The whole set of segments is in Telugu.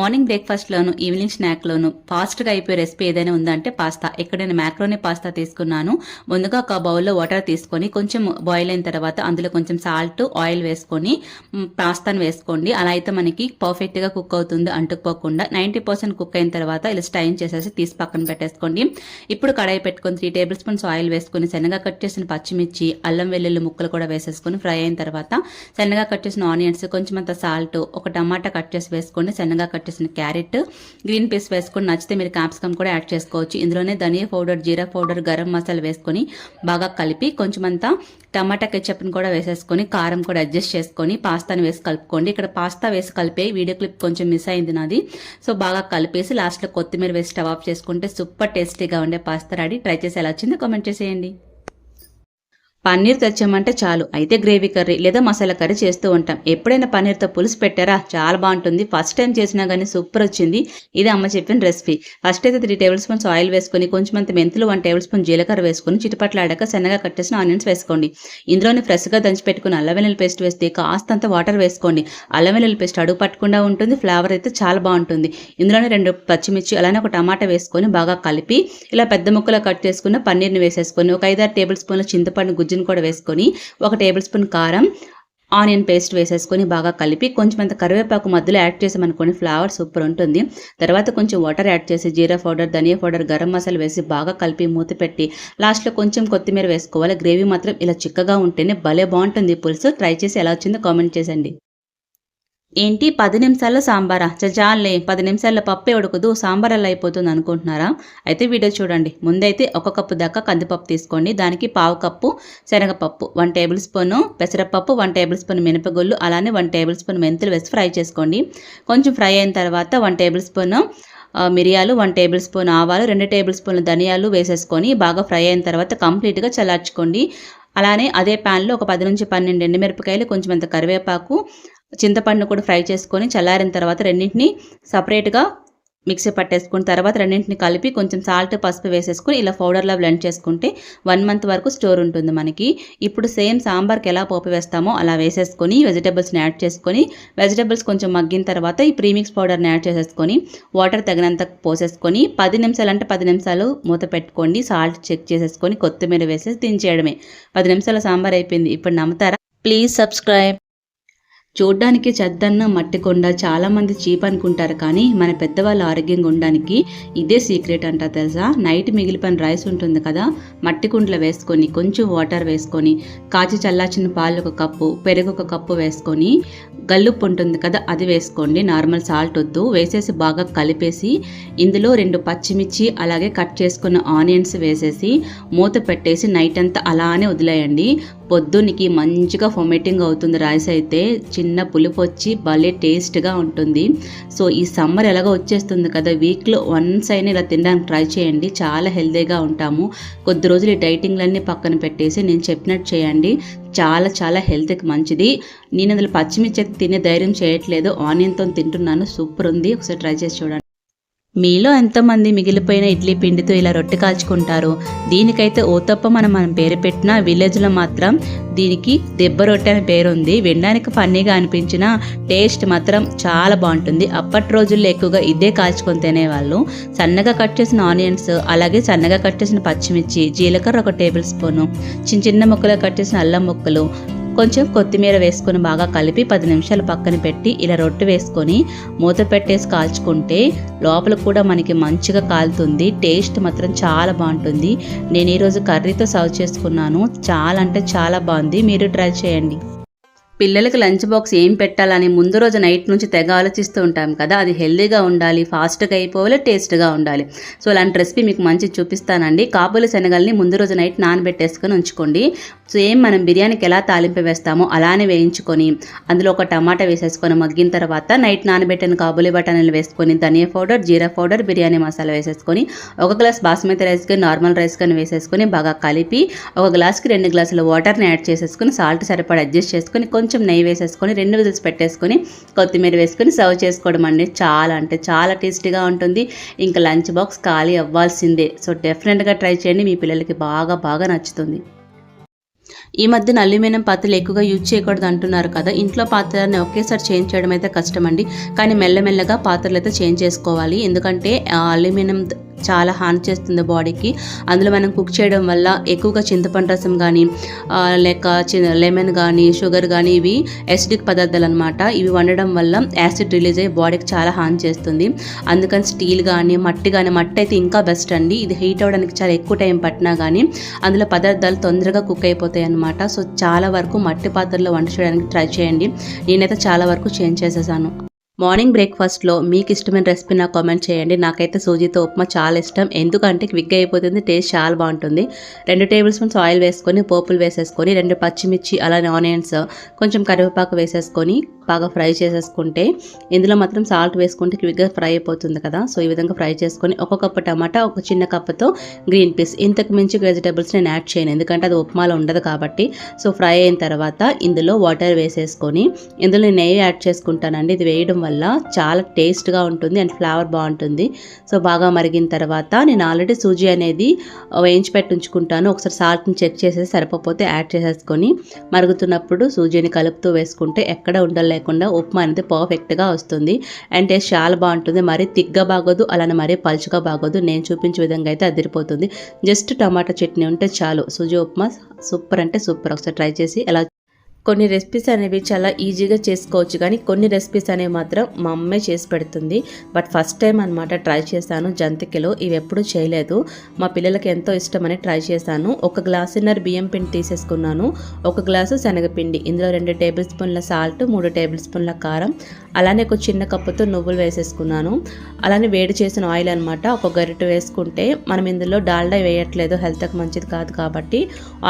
మార్నింగ్ బ్రేక్ఫాస్ట్లోను ఈవినింగ్ స్నాక్లోను ఫాస్ట్గా అయిపోయే రెసిపీ ఏదైనా ఉందంటే పాస్తా. ఇక్కడ నేను మ్యాక్రోని పాస్తా తీసుకున్నాను. ముందుగా ఒక బౌల్లో వాటర్ తీసుకొని కొంచెం బాయిల్ అయిన తర్వాత అందులో కొంచెం సాల్ట్ ఆయిల్ వేసుకొని పాస్తాను వేసుకోండి. అలా అయితే మనకి పర్ఫెక్ట్గా కుక్ అవుతుంది అంటుకుపోకుండా నైంటీ పర్సెంట్ కుక్ అయిన తర్వాత ఇలా స్టైన్ చేసేసి తీసి పక్కన పెట్టేసుకోండి. ఇప్పుడు కడాయి పెట్టుకొని త్రీ టేబుల్ స్పూన్స్ ఆయిల్ వేసుకొని శనగ కట్ చేసిన పచ్చిమిర్చి అల్లం వెల్లుల్లి ముక్కలు కూడా వేసేసుకొని ఫ్రై అయిన తర్వాత శనగ కట్ చేసిన ఆనియన్స్ కొంచెం అంత సాల్ట్ ఒక టమాటా కట్ చేసి వేసుకొని శనగ కట్ వచ్చేసిన క్యారెట్ గ్రీన్ పీస్ వేసుకొని నచ్చితే మీరు క్యాప్సికమ్ కూడా యాడ్ చేసుకోవచ్చు. ఇందులోనే ధనియా పౌడర్ జీరా పౌడర్ గరం మసాలా వేసుకొని బాగా కలిపి కొంచెం అంతా టమాటా కెచప్ని కూడా వేసేసుకొని కారం కూడా అడ్జస్ట్ చేసుకొని పాస్తాని వేసి కలుపుకోండి. ఇక్కడ పాస్తా వేసి కలిపే వీడియో క్లిప్ కొంచెం మిస్ అయింది నాది. సో బాగా కలిపేసి లాస్ట్లో కొత్తిమీర వేసి స్టవ్ ఆఫ్ చేసుకుంటే సూపర్ టేస్టీగా ఉండే పాస్తా రెడీ. ట్రై చేసి ఎలా వచ్చిందో కామెంట్ చేసేయండి. పన్నీర్ తెచ్చామంటే చాలు. అయితే గ్రేవీ కర్రీ లేదా మసాలా కర్రీ చేస్తూ ఉంటాం. ఎప్పుడైనా పన్నీర్తో పులుసు పెట్టారా? చాలా బాగుంటుంది. ఫస్ట్ టైం చేసినా కానీ సూపర్ వచ్చింది. ఇది అమ్మ చెప్పిన రెసిపీ. ఫస్ట్ అయితే త్రీ టేబుల్ స్పూన్స్ ఆయిల్ వేసుకొని కొంచెం అంత మెంతులు వన్ టేబుల్ స్పూన్ జీలకర్ర వేసుకొని చిటపట్లాడాక సన్నగా కట్టేసిన ఆనియన్స్ వేసుకోండి. ఇందులోనే ఫ్రెష్గా దంచి పెట్టుకుని అల్లం వెల్లుల్లి పేస్ట్ వేస్తే కాస్తంత వాటర్ వేసుకోండి. అల్లం వెల్లుల్లి పేస్ట్ అడుగు పట్టకుండా ఉంటుంది. ఫ్లేవర్ అయితే చాలా బాగుంటుంది. ఇందులోనే రెండు పచ్చిమిర్చి అలానే ఒక టమాటా వేసుకొని బాగా కలిపి ఇలా పెద్ద ముక్కలు కట్ చేసుకున్న పన్నీర్ని వేసేసుకొని ఒక ఐదారు టేబుల్ స్పూన్ల చింతపండు గుజ్జును కూడా వేసుకొని ఒక టేబుల్ స్పూన్ కారం ఆనియన్ పేస్ట్ వేసేసుకొని బాగా కలిపి కొంచెం అంత కరివేపాకు మధ్యలో యాడ్ చేసామనుకోండి ఫ్లేవర్ సూపర్ ఉంటుంది. తర్వాత కొంచెం వాటర్ యాడ్ చేసి జీరా పౌడర్ ధనియా పౌడర్ గరం మసాలా వేసి బాగా కలిపి మూత పెట్టి లాస్ట్లో కొంచెం కొత్తిమీర వేసుకోవాలి. గ్రేవీ మాత్రం ఇలా చిక్కగా ఉంటేనే భలే బాగుంటుంది. పులుసు ట్రై చేసి ఎలా వచ్చిందో కామెంట్ చేసండి. ఏంటి? పది నిమిషాల్లో సాంబారా? చాలే పది నిమిషాల్లో పప్పే ఉడకదు సాంబార్ ఎలా అయిపోతుంది అనుకుంటున్నారా? అయితే వీడియో చూడండి. ముందైతే ఒక కప్పు దాకా కందిపప్పు తీసుకోండి. దానికి పావు కప్పు శనగపప్పు వన్ టేబుల్ స్పూను పెసరపప్పు వన్ టేబుల్ స్పూన్ మినపగుళ్ళు అలానే వన్ టేబుల్ స్పూన్ మెంతులు వేసి ఫ్రై చేసుకోండి. కొంచెం ఫ్రై అయిన తర్వాత వన్ టేబుల్ స్పూన్ మిరియాలు వన్ టేబుల్ స్పూన్ ఆవాలు రెండు టేబుల్ స్పూన్ల ధనియాలు వేసేసుకొని బాగా ఫ్రై అయిన తర్వాత కంప్లీట్గా చల్లార్చుకోండి. అలానే అదే ప్యాన్లో ఒక పది నుంచి పన్నెండు ఎండుమిరపకాయలు కొంచెం అంత కరివేపాకు చింతపండు కూడా ఫ్రై చేసుకొని చల్లారిన తర్వాత రెండింటిని సపరేట్గా మిక్సీ పట్టేసుకుని తర్వాత రెండింటిని కలిపి కొంచెం సాల్ట్ పసుపు వేసేసుకుని ఇలా పౌడర్లా బ్లెండ్ చేసుకుంటే వన్ మంత్ వరకు స్టోర్ ఉంటుంది మనకి. ఇప్పుడు సేమ్ సాంబార్కి ఎలా పోపు వేస్తామో అలా వేసేసుకొని వెజిటేబుల్స్ని యాడ్ చేసుకొని వెజిటేబుల్స్ కొంచెం మగ్గిన తర్వాత ఈ ప్రీమిక్స్ పౌడర్ని యాడ్ చేసేసుకొని వాటర్ తగినంత పోసేసుకొని పది నిమిషాలు అంటే పది నిమిషాలు మూత పెట్టుకోండి సాల్ట్ చెక్ చేసేసుకొని కొత్తిమీర వేసేసి దించేయడమే. పది నిమిషాల సాంబార్ అయిపోయింది. ఇప్పుడు నమ్ముతారా? ప్లీజ్ సబ్స్క్రైబ్ చూడ్డానికి చెద్దన్న మట్టి కొండ చాలామంది చీప్ అనుకుంటారు కానీ మన పెద్దవాళ్ళు ఆరోగ్యంగా ఉండడానికి ఇదే సీక్రెట్ అంట తెలుసా? నైట్ మిగిలిపోయిన రైస్ ఉంటుంది కదా మట్టి కుండలో వేసుకొని కొంచెం వాటర్ వేసుకొని కాచి చల్లార్చిన పాలు ఒక కప్పు పెరుగు ఒక కప్పు వేసుకొని గల్లుప్పు ఉంటుంది కదా అది వేసుకోండి. నార్మల్ సాల్ట్ వద్దు. వేసేసి బాగా కలిపేసి ఇందులో రెండు పచ్చిమిర్చి అలాగే కట్ చేసుకున్న ఆనియన్స్ వేసేసి మూత పెట్టేసి నైట్ అంతా అలానే వదిలేయండి. పొద్దునికి మంచిగా ఫొమిటింగ్ అవుతుంది రైస్ అయితే చిన్న పులుపు వచ్చి భలే టేస్ట్గా ఉంటుంది. సో ఈ సమ్మర్ ఎలాగో వచ్చేస్తుంది కదా వీక్లో వన్స్ అయినా ఇలా తినడానికి ట్రై చేయండి. చాలా హెల్తీగా ఉంటాము. కొద్ది రోజులు ఈ డైటింగ్లన్నీ పక్కన పెట్టేసి నేను చెప్పినట్టు చేయండి. చాలా చాలా హెల్త్కి మంచిది. నేను అందులో పచ్చిమిర్చి తినే ధైర్యం చేయట్లేదు. ఆనియన్తో తింటున్నాను. సూపర్ ఉంది. ఒకసారి ట్రై చేసి చూడండి. మీలో ఎంతమంది మిగిలిపోయిన ఇడ్లీ పిండితో ఇలా రొట్టె కాల్చుకుంటారు. దీనికైతే ఓ తప్ప మనం మనం పేరు పెట్టిన విలేజ్లో మాత్రం దీనికి దెబ్బ రొట్టె అనే పేరు ఉంది. వినడానికి ఫన్నీగా అనిపించిన టేస్ట్ మాత్రం చాలా బాగుంటుంది. అప్పటి రోజుల్లో ఎక్కువగా ఇదే కాల్చుకొని తినేవాళ్ళు. సన్నగా కట్ చేసిన ఆనియన్స్ అలాగే సన్నగా కట్ చేసిన పచ్చిమిర్చి జీలకర్ర ఒక టేబుల్ స్పూను చిన్న చిన్న ముక్కలు కట్ చేసిన అల్లం ముక్కలు కొంచెం కొత్తిమీర వేసుకొని బాగా కలిపి పది నిమిషాలు పక్కన పెట్టి ఇలా రొట్టె వేసుకొని మూత పెట్టేసి కాల్చుకుంటే లోపల కూడా మనకి మంచిగా కాలుతుంది. టేస్ట్ మాత్రం చాలా బాగుంటుంది. నేను ఈరోజు కర్రీతో సర్వ్ చేసుకున్నాను. చాలా అంటే చాలా బాగుంది. మీరు ట్రై చేయండి. పిల్లలకి లంచ్ బాక్స్ ఏం పెట్టాలని ముందు రోజు నైట్ నుంచి తెగ ఆలోచిస్తూ ఉంటాం కదా. అది హెల్దీగా ఉండాలి ఫాస్ట్గా అయిపోవాలి టేస్ట్గా ఉండాలి. సో అలాంటి రెసిపీ మీకు మంచి చూపిస్తానండి. కాబూలి శనగల్ని ముందు రోజు నైట్ నానబెట్టేసుకొని ఉంచుకోండి. సేమ్ మనం బిర్యానీకి ఎలా తాలింపు వేస్తామో అలానే వేయించుకొని అందులో ఒక టమాటా వేసేసుకొని మగ్గిన తర్వాత నైట్ నానబెట్టిన కాబూలి బఠానీలు వేసుకొని ధనియా పౌడర్ జీరా పౌడర్ బిర్యానీ మసాలా వేసేసుకొని ఒక గ్లాస్ బాస్మతి రైస్ కానీ నార్మల్ రైస్ కానీ వేసేసుకొని బాగా కలిపి ఒక గ్లాస్కి రెండు గ్లాసుల వాటర్ని యాడ్ చేసేసుకొని సాల్ట్ సరిపడా అడ్జస్ట్ చేసుకొని కొంచెం కొంచెం నెయ్యి వేసేసుకొని రెండు విజిల్స్ పెట్టేసుకొని కొత్తిమీర వేసుకొని సర్వ్ చేసుకోవడం అండి. చాలా అంటే చాలా టేస్టీగా ఉంటుంది. ఇంకా లంచ్ బాక్స్ ఖాళీ అవ్వాల్సిందే. సో డెఫినెట్గా ట్రై చేయండి. మీ పిల్లలకి బాగా బాగా నచ్చుతుంది. ఈ మధ్యన అల్యూమినియం పాత్రలు ఎక్కువగా యూజ్ చేయకూడదు అంటున్నారు కదా. ఇంట్లో పాత్రని ఒకేసారి చేంజ్ చేయడం అయితే కష్టం అండి కానీ మెల్లమెల్లగా పాత్రలు అయితే చేంజ్ చేసుకోవాలి. ఎందుకంటే ఆ, అల్యూమినియం చాలా హాని చేస్తుంది బాడీకి. అందులో మనం కుక్ చేయడం వల్ల ఎక్కువగా చింతపండు రసం కానీ లేక లెమన్ కానీ షుగర్ కానీ ఇవి యాసిడిక్ పదార్థాలు అనమాట ఇవి వండడం వల్ల యాసిడ్ రిలీజ్ అయ్యి బాడీకి చాలా హాని చేస్తుంది. అందుకని స్టీల్ కానీ మట్టి కానీ మట్టి అయితే ఇంకా బెస్ట్ అండి. ఇది హీట్ అవ్వడానికి చాలా ఎక్కువ టైం పట్టినా కానీ అందులో పదార్థాలు తొందరగా కుక్ అయిపోతాయి అనమాట సో చాలా వరకు మట్టి పాత్రలో వంట చేయడానికి ట్రై చేయండి. నేనైతే చాలా వరకు చేంజ్ చేసేసాను. మార్నింగ్ బ్రేక్ఫాస్ట్లో మీకు ఇష్టమైన రెసిపీ నాకు కామెంట్ చేయండి. నాకైతే సూజీతో ఉప్మా చాలా ఇష్టం. ఎందుకంటే క్విక్గా అయిపోతుంది టేస్ట్ చాలా బాగుంటుంది. రెండు టేబుల్ స్పూన్స్ ఆయిల్ వేసుకొని పోపులు వేసేసుకొని రెండు పచ్చిమిర్చి అలానే ఆనియన్స్ కొంచెం కరివేపాకు వేసేసుకొని బాగా ఫ్రై చేసేసుకుంటే ఇందులో మాత్రం సాల్ట్ వేసుకుంటే క్విక్గా ఫ్రై అయిపోతుంది కదా. సో ఈ విధంగా ఫ్రై చేసుకొని ఒక కప్పు టమాటా ఒక చిన్న కప్పుతో గ్రీన్ పీస్. ఇంతకు మించి వెజిటేబుల్స్ నేను యాడ్ చేయను. ఎందుకంటే అది ఉప్మాలో ఉండదు కాబట్టి. సో ఫ్రై అయిన తర్వాత ఇందులో వాటర్ వేసేసుకొని ఇందులో నెయ్యి యాడ్ చేసుకుంటానండి. ఇది వేయడం వల్ల చాలా టేస్ట్గా ఉంటుంది అండ్ ఫ్లేవర్ బాగుంటుంది. సో బాగా మరిగిన తర్వాత నేను ఆల్రెడీ సూజీ అనేది వేయించి పెట్టి ఉంచుకుంటాను. ఒకసారి సాల్ట్ని చెక్ చేసేసి సరిపోతే యాడ్ చేసేసుకొని మరుగుతున్నప్పుడు సూజీని కలుపుతూ వేసుకుంటే ఎక్కడ ఉండలేకుండా ఉప్మా అనేది పర్ఫెక్ట్గా వస్తుంది. అండ్ టేస్ట్ చాలా బాగుంటుంది. మరీ తిగ్గా బాగోదు అలానే మరీ పలుచుగా బాగోదు. నేను చూపించే విధంగా అయితే అదిరిపోతుంది. జస్ట్ టమాటా చట్నీ ఉంటే చాలు. సూజీ ఉప్మా సూపర్ అంటే సూపర్. ఒకసారి ట్రై చేసి ఎలా కొన్ని రెసిపీస్ అనేవి చాలా ఈజీగా చేసుకోవచ్చు. కానీ కొన్ని రెసిపీస్ అనేవి మాత్రం మా అమ్మే చేసి పెడుతుంది. బట్ ఫస్ట్ టైం అనమాట ట్రై చేశాను. జంతికలో ఇవి ఎప్పుడూ చేయలేదు. మా పిల్లలకి ఎంతో ఇష్టమని ట్రై చేశాను. ఒక గ్లాసున్నర బియ్యం పిండి తీసేసుకున్నాను. ఒక గ్లాసు శనగపిండి ఇందులో రెండు టేబుల్ స్పూన్ల సాల్ట్ మూడు టేబుల్ స్పూన్ల కారం అలానే ఒక చిన్న కప్పుతో నువ్వులు వేసేసుకున్నాను. అలానే వేడి చేసిన ఆయిల్ అనమాట ఒక గరిటె వేసుకుంటే మనం ఇందులో డాల్డా వేయట్లేదు. హెల్త్కి మంచిది కాదు కాబట్టి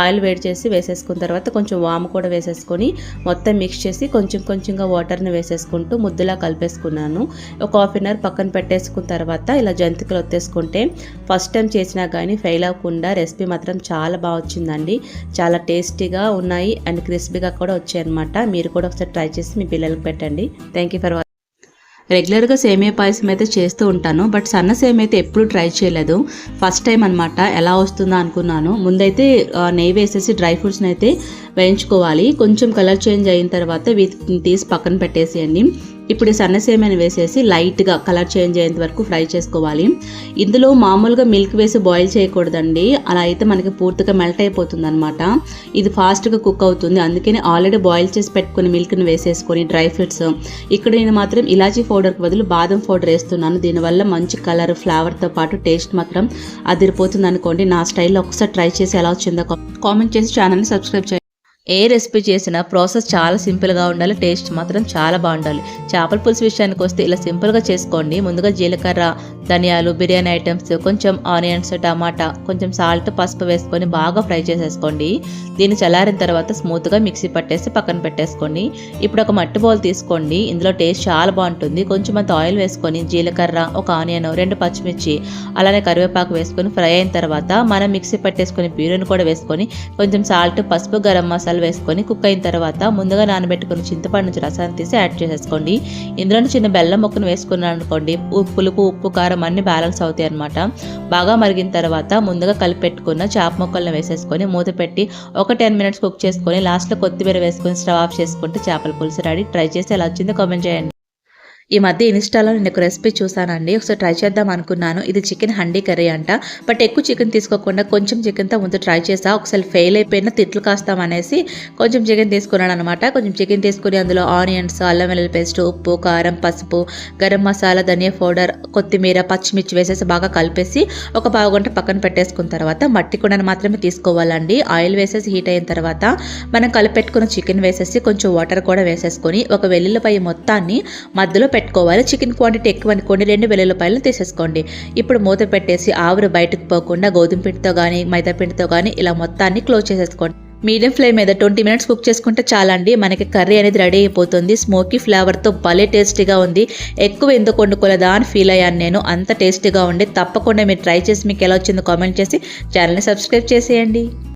ఆయిల్ వేడి చేసి వేసేసుకున్న తర్వాత కొంచెం వాము కూడా వేసేసుకొని మొత్తం మిక్స్ చేసి కొంచెం కొంచెంగా వాటర్ని వేసేసుకుంటూ ముద్దులా కలిపేసుకున్నాను. ఒక హాఫ్ అన్ అవర్ పక్కన పెట్టేసుకున్న తర్వాత ఇలా జంతికలు వచ్చేసుకుంటే ఫస్ట్ టైం చేసినా కానీ ఫెయిల్ అవ్వకుండా రెసిపీ మాత్రం చాలా బాగా వచ్చిందండి. చాలా టేస్టీగా ఉన్నాయి అండ్ క్రిస్పీగా కూడా వచ్చాయి అనమాట మీరు కూడా ఒకసారి ట్రై చేసి మీ పిల్లలకి పెట్టండి. థ్యాంక్ యూ ఫర్ రెగ్యులర్గా సేమియా పాయసం అయితే చేస్తూ ఉంటాను. బట్ సన్న సేమియా అయితే ఎప్పుడు ట్రై చేయలేదు. ఫస్ట్ టైం అనమాట ఎలా వస్తుందో అనుకున్నాను. ముందైతే నెయ్యి వేసేసి డ్రై ఫ్రూట్స్ని అయితే వేయించుకోవాలి. కొంచెం కలర్ చేంజ్ అయిన తర్వాత వీటిని తీసి పక్కన పెట్టేసేయండి. ఇప్పుడు సన్నసేమని వేసేసి లైట్గా కలర్ చేంజ్ అయ్యేంత వరకు ఫ్రై చేసుకోవాలి. ఇందులో మామూలుగా మిల్క్ వేసి బాయిల్ చేయకూడదండి. అలా అయితే మనకి పూర్తిగా మెల్ట్ అయిపోతుంది అనమాట ఇది ఫాస్ట్గా కుక్ అవుతుంది. అందుకని ఆల్రెడీ బాయిల్ చేసి పెట్టుకుని మిల్క్ని వేసేసుకొని డ్రై ఫ్రూట్స్. ఇక్కడ నేను మాత్రం ఇలాచీ పౌడర్కి బదులు బాదం పౌడర్ వేస్తున్నాను. దీనివల్ల మంచి కలర్ ఫ్లేవర్తో పాటు టేస్ట్ మాత్రం అదిరిపోతుంది అనుకోండి నా స్టైల్లో ఒకసారి ట్రై చేసి ఎలా వచ్చిందో కామెంట్ చేసి ఛానల్ని సబ్స్క్రైబ్ చేయండి. ఏ రెసిపీ చేసినా ప్రాసెస్ చాలా సింపుల్గా ఉండాలి టేస్ట్ మాత్రం చాలా బాగుండాలి. చేపల పులుసు విషయానికి వస్తే ఇలా సింపుల్గా చేసుకోండి. ముందుగా జీలకర్ర ధనియాలు బిర్యానీ ఐటమ్స్ కొంచెం ఆనియన్స్ టమాటా కొంచెం సాల్ట్ పసుపు వేసుకొని బాగా ఫ్రై చేసేసుకోండి. దీన్ని చల్లారిన తర్వాత స్మూత్గా మిక్సీ పట్టేసి పక్కన పెట్టేసుకోండి. ఇప్పుడు ఒక మట్టి బౌల్ తీసుకోండి. ఇందులో టేస్ట్ చాలా బాగుంటుంది. కొంచెం అంత ఆయిల్ వేసుకొని జీలకర్ర ఒక ఆనియన్ రెండు పచ్చిమిర్చి అలానే కరివేపాకు వేసుకొని ఫ్రై అయిన తర్వాత మనం మిక్సీ పట్టేసుకొని ప్యూరిని కూడా వేసుకొని కొంచెం సాల్ట్ పసుపు గరం మసాలా వేసుకొని కుక్ అయిన తర్వాత ముందుగా నానబెట్టుకుని చింతపండు నుంచి రసాన్ని తీసి యాడ్ చేసేసుకోండి. ఇందులో చిన్న బెల్లం ముక్కను వేసుకున్నాను అనుకోండి ఉప్పు పులుపు ఉప్పు కారం అన్ని బ్యాలెన్స్ అవుతాయి అనమాట బాగా మరిగిన తర్వాత ముందుగా కలిపెట్టుకున్న చేప ముక్కలను వేసేసుకొని మూత పెట్టి ఒక టెన్ మినిట్స్ కుక్ చేసుకొని లాస్ట్లో కొత్తిమీర వేసుకొని స్టవ్ ఆఫ్ చేసుకుంటే చేపల పులుసు రెడీ. ట్రై చేసి ఎలా వచ్చిందో కామెంట్ చేయండి. ఈ మధ్య ఇన్స్టాలో నేను ఒక రెసిపీ చూసానండి ఒకసారి ట్రై చేద్దాం అనుకున్నాను. ఇది చికెన్ హండీ కర్రీ అంట. బట్ ఎక్కువ చికెన్ తీసుకోకుండా కొంచెం చికెన్తో ముందు ట్రై చేసా ఒకసారి ఫెయిల్ అయిపోయినా తిట్లు కాస్తాం అనేసి కొంచెం చికెన్ తీసుకున్నాను అనమాట కొంచెం చికెన్ తీసుకుని అందులో ఆనియన్స్ అల్లం వెల్లుల్లి పేస్ట్ ఉప్పు కారం పసుపు గరం మసాలా ధనియా పౌడర్ కొత్తిమీర పచ్చిమిర్చి వేసేసి బాగా కలిపేసి ఒక పావు గంట పక్కన పెట్టేసుకున్న తర్వాత మట్టి కుండను మాత్రమే తీసుకోవాలండి. ఆయిల్ వేసేసి హీట్ అయిన తర్వాత మనం కలిపెట్టుకున్న చికెన్ వేసేసి కొంచెం వాటర్ కూడా వేసేసుకొని ఒక వెల్లుల్లిపాయ మొత్తాన్ని మధ్యలో పెట్టుకోవాలి. చికెన్ క్వాంటిటీ ఎక్కువ అనుకోండి రెండు వెల్లుల్లిపాయలు తీసేసుకోండి. ఇప్పుడు మూత పెట్టేసి ఆవిరి బయటకు పోకుండా గోధుమ పిండితో కానీ మైదా పిండితో కానీ ఇలా మొత్తాన్ని క్లోజ్ చేసేసుకోండి. మీడియం ఫ్లేమ్ మీద ట్వంటీ మినిట్స్ కుక్ చేసుకుంటే చాలండి. మనకి కర్రీ అనేది రెడీ అయిపోతుంది. స్మోకీ ఫ్లేవర్తో భలే టేస్టీగా ఉంది. ఎక్కువ ఎందుకు వండుకోలేదా అని ఫీల్ అయ్యాను నేను. అంత టేస్టీగా ఉండి తప్పకుండా మీరు ట్రై చేసి మీకు ఎలా వచ్చిందో కామెంట్ చేసి ఛానల్ని సబ్స్క్రైబ్ చేసేయండి.